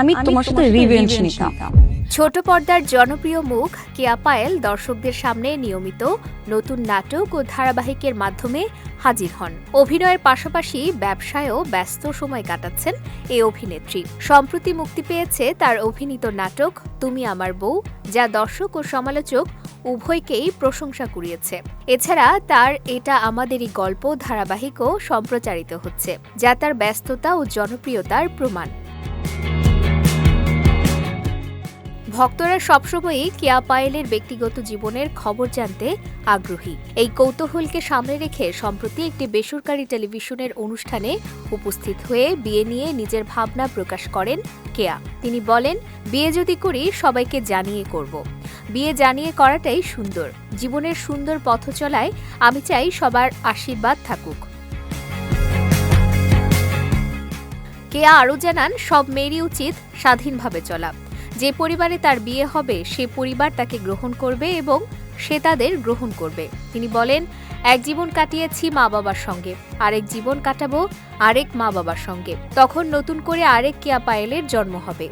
আমি তোমার সাথে রিভেঞ্জ নিতাম। ছোট পর্দার জনপ্রিয় মুখ কেয়া পায়েল দর্শকদের সামনে নিয়মিত নতুন নাটক ও ধারাবাহিকের মাধ্যমে হাজির হন। অভিনয়ের পাশাপাশি ব্যবসায়ও ব্যস্ত সময় কাটাচ্ছেন এই অভিনেত্রী। সম্প্রতি মুক্তি পেয়েছে তার অভিনীত নাটক তুমি আমার বউ যা দর্শক ও সমালোচক উভয়কেই প্রশংসা কুড়িয়েছে। এছাড়া তার এটা আমাদেরই গল্প ধারাবাহিকও সম্প্রচারিত হচ্ছে যা তার ব্যস্ততা ও জনপ্রিয়তার প্রমাণ। ভক্তরা সবসময়ই কেয়া পায়েলের ব্যক্তিগত জীবনের খবর জানতে আগ্রহী। এই কৌতূহলকে সামনে রেখে সম্প্রতি একটি বেসরকারি টেলিভিশনের অনুষ্ঠানে উপস্থিত হয়ে বিয়ে নিয়ে নিজের ভাবনা প্রকাশ করেন কেয়া। তিনি বলেন, বিয়ে যদি করি, সবাইকে জানিয়ে করব। বিয়ে জানিয়ে করাটাই সুন্দর। জীবনের সুন্দর পথ চলায় আমি চাই সবার আশীর্বাদ থাকুক। কেয়া আরও জানান, সব মেয়েরই উচিত স্বাধীনভাবে চলা। যে পরিবারে তার বিয়ে হবে, সে পরিবার তাকে গ্রহণ করবে এবং সে তাদের গ্রহণ করবে। তিনি বলেন, এক জীবন কাটিয়েছি মা বাবার সঙ্গে, আরেক জীবন কাটাবো আরেক মা বাবার সঙ্গে। তখন নতুন করে আরেক কেয়া পায়েলের জন্ম হবে।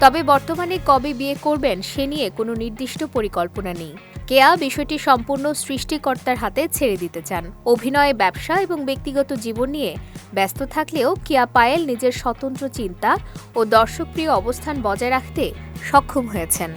তবে বর্তমানে কবে বিয়ে করবেন সে নিয়ে কোনো নির্দিষ্ট পরিকল্পনা নেই। কেয়া বিষয়টি সম্পূর্ণ সৃষ্টিকর্তার হাতে ছেড়ে দিতে চান। অভিনয়ে ব্যবসা এবং ব্যক্তিগত জীবন নিয়ে ব্যস্ত থাকলেও কেয়া পায়েল নিজের স্বতন্ত্র চিন্তা ও দর্শকপ্রিয় অবস্থান বজায় রাখতে সক্ষম হয়েছেন।